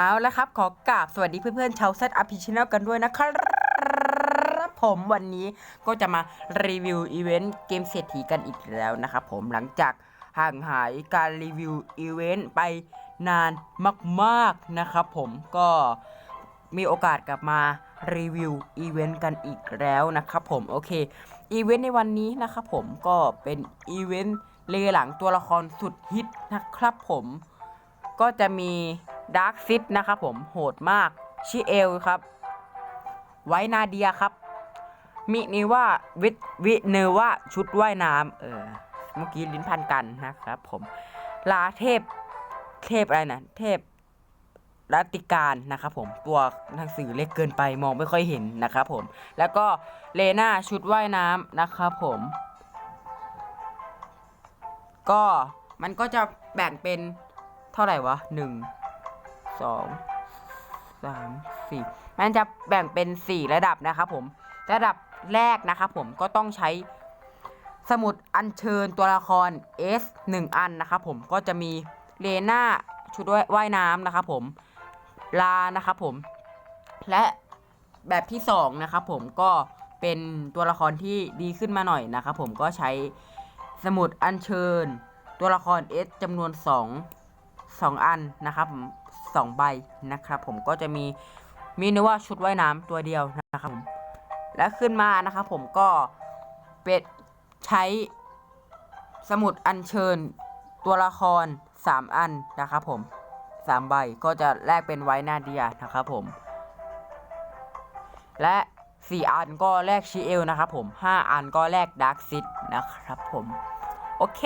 เอาแล้วครับ ขอกราบสวัสดีเพื่อนๆชาวเซตอาร์พีชแนลกันด้วยนะครับผมวันนี้ก็จะมารีวิวอีเวนต์เกมเศรษฐีกันอีกแล้วนะครับผมหลังจากห่างหายการรีวิวอีเวนต์ไปนานมากๆนะครับผมก็มีโอกาสกลับมารีวิวอีเวนต์กันอีกแล้วนะครับผมโอเคอีเวนต์ในวันนี้นะครับผมก็เป็นอีเวนต์เลหลังตัวละครสุดฮิตนะครับผมก็จะมี ดาร์คซิ t นะครับผมโหดมากชิเอลครับ ไว้นาเดียครับ มินิว่าวิวิเนว่าชุดว่ายน้ำเออเมื่อกี้ลิ้นพันกันนะครับผม ลาเทพเทพอะไรนะเทพรัติการนะครับผมตัวหนังสือเล็กเกินไปมองไม่ค่อยเห็นนะครับผม แล้วก็เลน่าชุดว่ายน้ำนะครับผม ก็มันก็จะแบ่งเป็นเท่าไหร่วะหนึ่ง สองสามสี่มันจะแบ่งเป็นสี่ระดับนะครับผม ระดับแรกนะครับผมก็ต้องใช้สมุดอัญเชิญตัวละคร S 1 อันนะครับผมก็จะมีเลน่าชุดว่ายน้ำนะครับผมลานะครับผม และแบบที่สองนะครับผมก็เป็นตัวละครที่ดีขึ้นมาหน่อยนะครับผมก็ใช้สมุดอัญเชิญ ตัวละคร S จำนวน 2 2 อันนะครับ ผมสองใบนะครับผมก็จะมีมีนึกว่าชุดว่ายน้ำตัวเดียวนะครับผมและขึ้นมานะครับผมก็เป็นใช้สมุดอัญเชิญตัวละคร 3 อันนะครับผม3ใบก็จะแลกเป็นไว้นาเดียนะครับผม และ 4 อันก็แลกชีเอลนะครับผม 5 อันก็แลกดาร์กซิตนะครับผม โอเค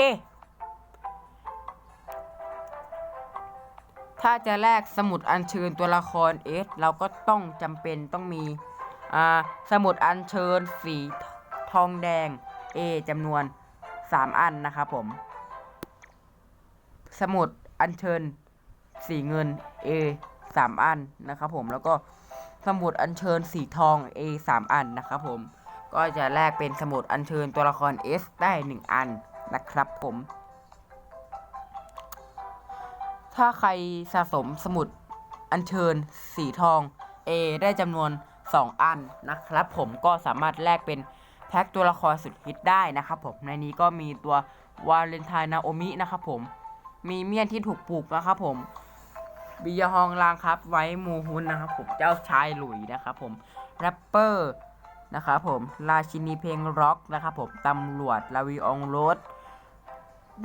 ถ้าจะแลกสมุดอัญเชิญตัวละคร S เราก็ต้องจำเป็นต้องมีอ่าสมุดอัญเชิญสีทองแดง A จำนวน 3 อันนะครับผม สมุดอัญเชิญสีเงิน A 3 อันนะครับผมแล้วก็สมุดอัญเชิญสีทอง A 3 อันนะครับผม ก็จะแลกเป็นสมุดอัญเชิญตัวละคร S ได้ 1 อันนะครับผม ถ้าใครสะสมสมุดอัญเชิญสีทอง A ได้จำนวน 2 อันนะครับ ผมก็สามารถแลกเป็นแพ็คตัวละครสุดฮิตได้นะครับผมในนี้ก็มีตัววาเลนไทน์นาโอมินะครับผมมีเมียนที่ถูกปลูกนะครับผมบิยฮองลางครับ ไว้มูฮุนนะครับผมเจ้าชายหลุยนะครับผมแรปเปอร์นะครับผมราชินีเพลงร็อกนะครับผมตำรวจลาวิองโรส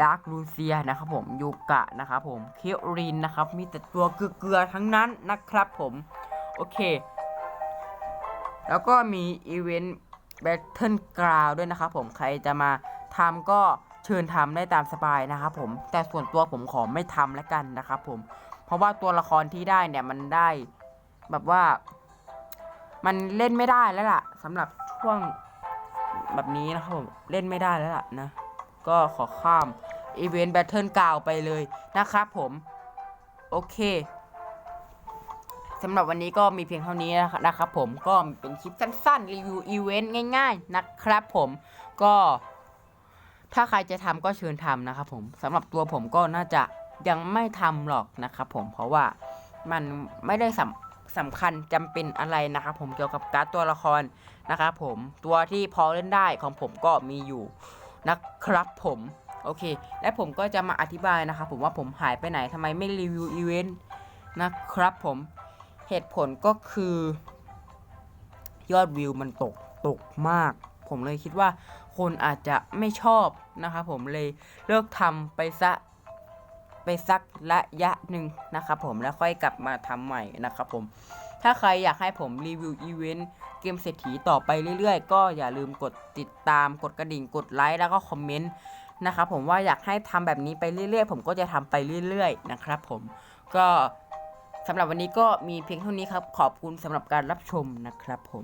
ดาร์คลูเซียนะครับผมยูกะนะครับผมเคียรินนะครับ มีแต่ตัวเกลือทั้งนั้นนะครับผม โอเค แล้วก็มีอีเวนต์แบทเทิลกราวด้วยนะครับผมใครจะมาทำก็เชิญทำได้ตามสบายนะครับผมแต่ส่วนตัวผมขอไม่ทำแล้วกันนะครับผม เพราะว่าตัวละครที่ได้เนี่ยมันได้แบบว่า มันเล่นไม่ได้แล้วล่ะสำหรับช่วงแบบนี้นะครับผมเล่นไม่ได้แล้วล่ะนะ ก็ขอข้ามอีเวนต์แบทเทิลกาวไปเลยนะครับผม โอเคสำหรับวันนี้ก็มีเพียงเท่านี้นะครับผมก็เป็นคลิปสั้นๆ รีวิวอีเวนต์ง่าย ๆ นะครับผมก็ถ้าใครจะทำก็เชิญทำนะครับผมสำหรับตัวผมก็น่าจะยังไม่ทำหรอกนะครับผมเพราะว่ามันไม่ได้สำสำคัญจำเป็นอะไรนะครับผมเกี่ยวกับการ์ดตัวละครนะครับผมตัวที่พอเล่นได้ของผมก็มีอยู่ นะครับผมโอเค และผมก็จะมาอธิบายนะครับผมว่าผมหายไปไหนทำไมไม่รีวิวอีเวนต์นะครับผมเหตุผลก็คือยอดวิวมันตกตกมาก ผมเลยคิดว่าคนอาจจะไม่ชอบนะครับผมเลยเลิกทำไปซะไปสักระยะหนึ่งนะครับผมแล้วค่อยกลับมาทำใหม่นะครับผมถ้าใครอยากให้ผมรีวิวอีเวนต์ เกมเศรษฐีต่อไปเรื่อยๆ ก็อย่าลืมกดติดตามกดกระดิ่งกดไลค์แล้วก็คอมเมนต์นะครับผมว่าอยากให้ทำแบบนี้ไปเรื่อยๆ ผมก็จะทำไปเรื่อยๆ นะครับผมก็สำหรับวันนี้ก็มีเพียงเท่านี้ครับ ขอบคุณสำหรับการรับชมนะครับผม